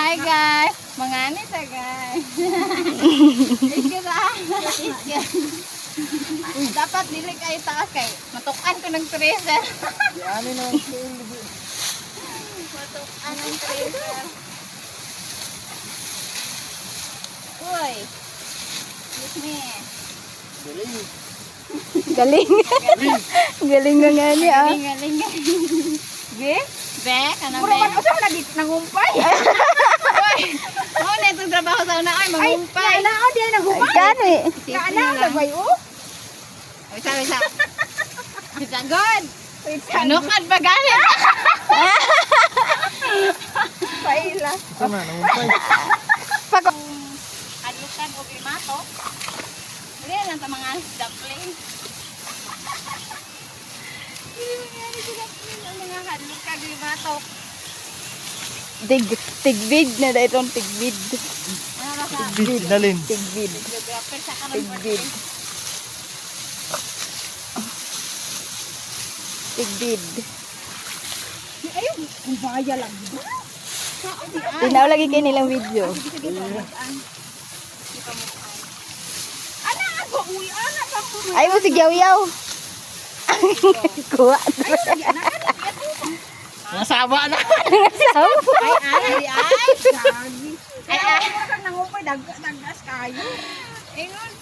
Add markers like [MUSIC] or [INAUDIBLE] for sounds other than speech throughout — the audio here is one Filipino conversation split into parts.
Hi guys! Mga ani sa guys. Dapat dili kayo taas kay matukan ko ng treasure. Di ani libi. matukan ng treasure. Uy! Excuse me. Galing. Galing. Galing nga nga niya. ah. Galing, galing, galing. Be? Be? Puro be? man usa na di nangumpay. [LAUGHS] Na trabaho sa una ay Ay, mangumpay. na na di Ay, nangumpay. Gani. Kaana na ba yo? Wait, wait, wait. It's a good. Ano [LAUGHS] ka ba galit? Paila. Ito na, namumpay. Adlukan o bimato. Hindi lang sa mga dumpling. Hindi mangyari sa dumpling ang mga adlukan o bimato. Tig, tigbid na da itong tigbid. Dalin. Tigbid. Tigbid. Tigbid. Ayun, ang baya lang. Tinaw lagi kayo nilang video. Ana ako uy, ana ka po. Ay mo si Yaw Yaw. [LAUGHS] Kuha. Ay, ana ana. Nasaba na. Ay, ay, ay, ay. Gagi. Ay, ay, kang nangumpay dag dagas kayo. Ingon.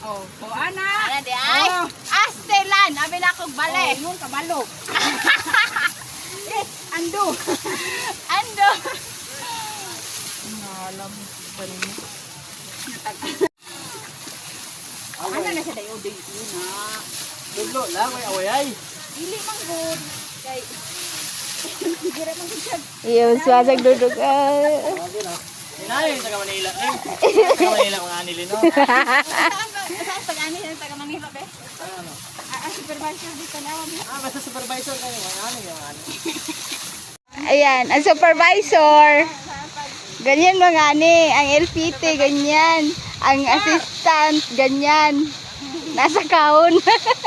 Oh, oh ana. Ano di ay? Oh. Astelan, abi na kong Bale, bale. nun kabalo. [LAUGHS] Eh, ando. Ando. Ngalam pa rin. Ano na sa dayo day yun na. Dulo lang, may awayay. Dili man good. Kay Iyo, swasag duduk. Ah. Lagi na. Inay, taga Manila. Eh, taga Manila anili, no? Saan ng taga Manila be? Ano? Ah, ah, supervisor dito na. Ah, basta supervisor kayo. Anili, mga anili. Ayan, ang supervisor. Ganyan mga ni, ang LPT, ganyan. Ang assistant, ganyan. Nasa kaon. [LAUGHS]